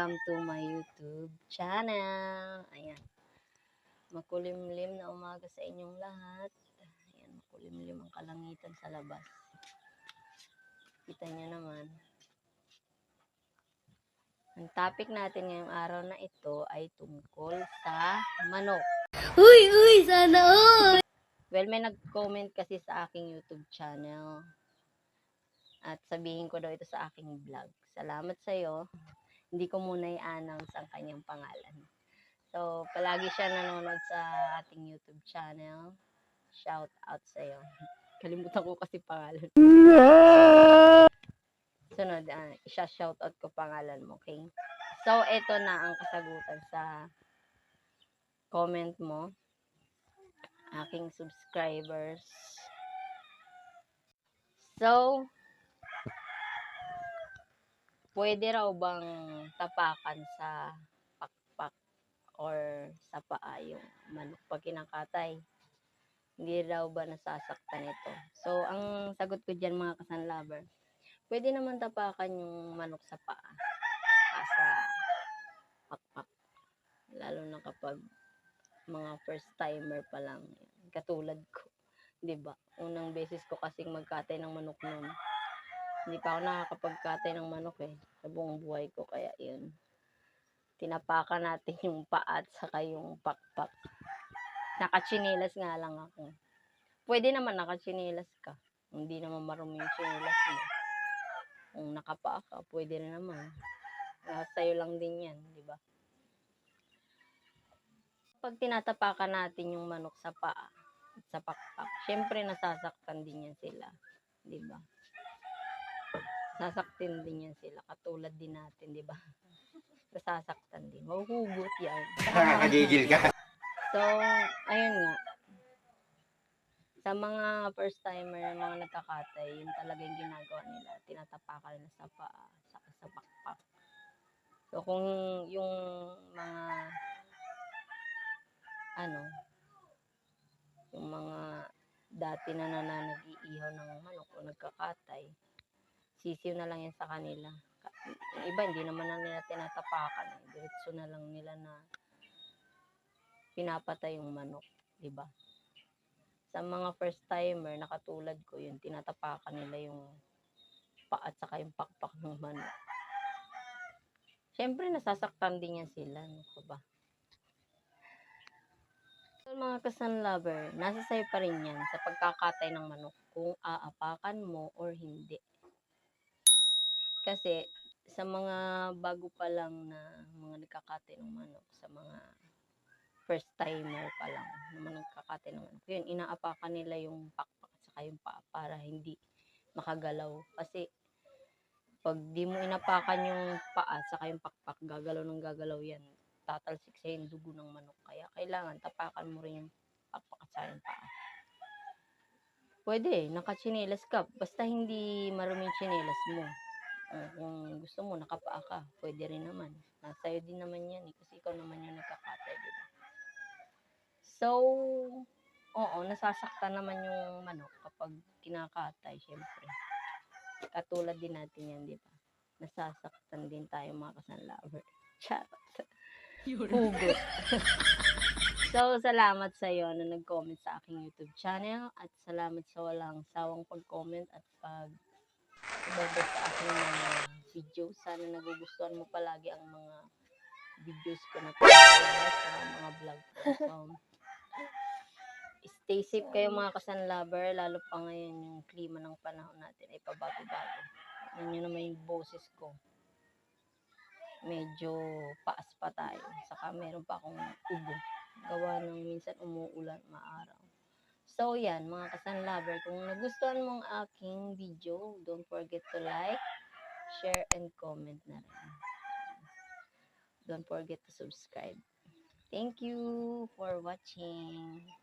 Welcome to my YouTube channel. Ayan. Makulimlim na umaga sa inyong lahat. Ayan, makulimlim ang kalangitan sa labas. Kita nyo naman. Ang topic natin ngayong araw na ito ay tungkol sa manok. Uy, uy, sana all! Well, may nag-comment kasi sa aking YouTube channel. At sabihin ko daw ito sa aking vlog. Salamat sa'yo. Hindi ko muna i-announce ang kanyang pangalan. So, palagi siya nanonood sa ating YouTube channel. Shout out sa'yo. Kalimutan ko kasi pangalan. Sunod, uh, isa-shout out ko pangalan mo, okay? So, ito na ang kasagutan sa comment mo aking subscribers. So, pwede raw bang tapakan sa pakpak or sa paa yung manok pag kinakatay? Hindi raw ba nasasaktan ito? So, ang sagot ko dyan mga kasanlover, pwede naman tapakan yung manok sa paa. ah, Sa pakpak. Lalo na kapag mga first timer pa lang. Katulad ko. 'Di ba? Unang beses ko kasing magkatay ng manok noon. Hindi pa ako nakakapagkatay ng manok eh. Sa buong buhay ko. Kaya yun. Tinapakan natin yung paa at saka yung pakpak. Nakachinelas nga lang ako. Pwede naman nakachinelas ka. Hindi naman marumi yung chinelas mo. Kung nakapaa ka, pwede rin naman. Nasa sa'yo lang din yan, di ba? pag tinatapakan natin yung manok sa paa sa pakpak, syempre nasasaktan din yan sila. Di ba? Sasaktin din yan sila. Katulad din natin, di ba? Nasasaktan din. Mahuhugot yan. Nakakagigil ka. So, ayun nga. Sa mga first timer, mga nagkakatay, yun talaga yung ginagawa nila. Tinatapakan nila sa paa, sa, sa pakpak. So, kung yung mga ano, yung mga dati na nananagiihaw ng manok o nagkakatay, sisiw na lang yan sa kanila. Iba, hindi naman na nila tinatapakan. Eh. Diretso na lang nila na pinapatay yung manok, ba? Sa mga first timer, nakatulad ko, yun, tinatapakan nila yung paa at saka yung pakpak ng manok. Siyempre, nasasaktan din yan sila, no ba? So, mga kasan lover, nasa sa'yo pa rin yan sa pagkakatay ng manok kung aapakan mo or hindi. Kasi sa mga bago pa lang na mga nagkakatay ng manok, sa mga first timer pa lang na mga nagkakatay ng manok, yun, inaapakan nila yung pakpak at saka yung paa para hindi makagalaw. Kasi pag di mo inapakan yung paa at saka yung pakpak, gagalaw ng gagalaw yan tatalsik sa yung dugo ng manok. Kaya kailangan tapakan mo rin yung pakpak at saka yung paa. Pwede, nakachinelas ka. Basta hindi marumi chinelas mo. Uh, kung gusto mo, nakapaa ka. Pwede rin naman. Nasa'yo din naman yan eh. Kasi ikaw naman yung nagkakatay, di ba? So, oo, nasasaktan naman yung manok kapag kinakatay, syempre. Katulad din natin yan, di ba? Nasasaktan din tayo mga kasanlover. Charot. Hugot. so, salamat sa iyo na nag-comment sa aking YouTube channel at salamat sa walang sawang pag-comment at pag video. Sana nagugustuhan mo palagi ang mga videos ko na sa mga vlog ko. So, stay safe kayo mga kasanlover, lalo pa ngayon yung klima ng panahon natin ay pabago-bago. Yan yun naman yung boses ko medyo paas pa tayo. Saka meron pa akong ubo. Gawa ng minsan umuulan, maaraw. So, yan, mga kasan lover, kung nagustuhan mong aking video, don't forget to like, share, and comment na rin. Don't forget to subscribe. Thank you for watching.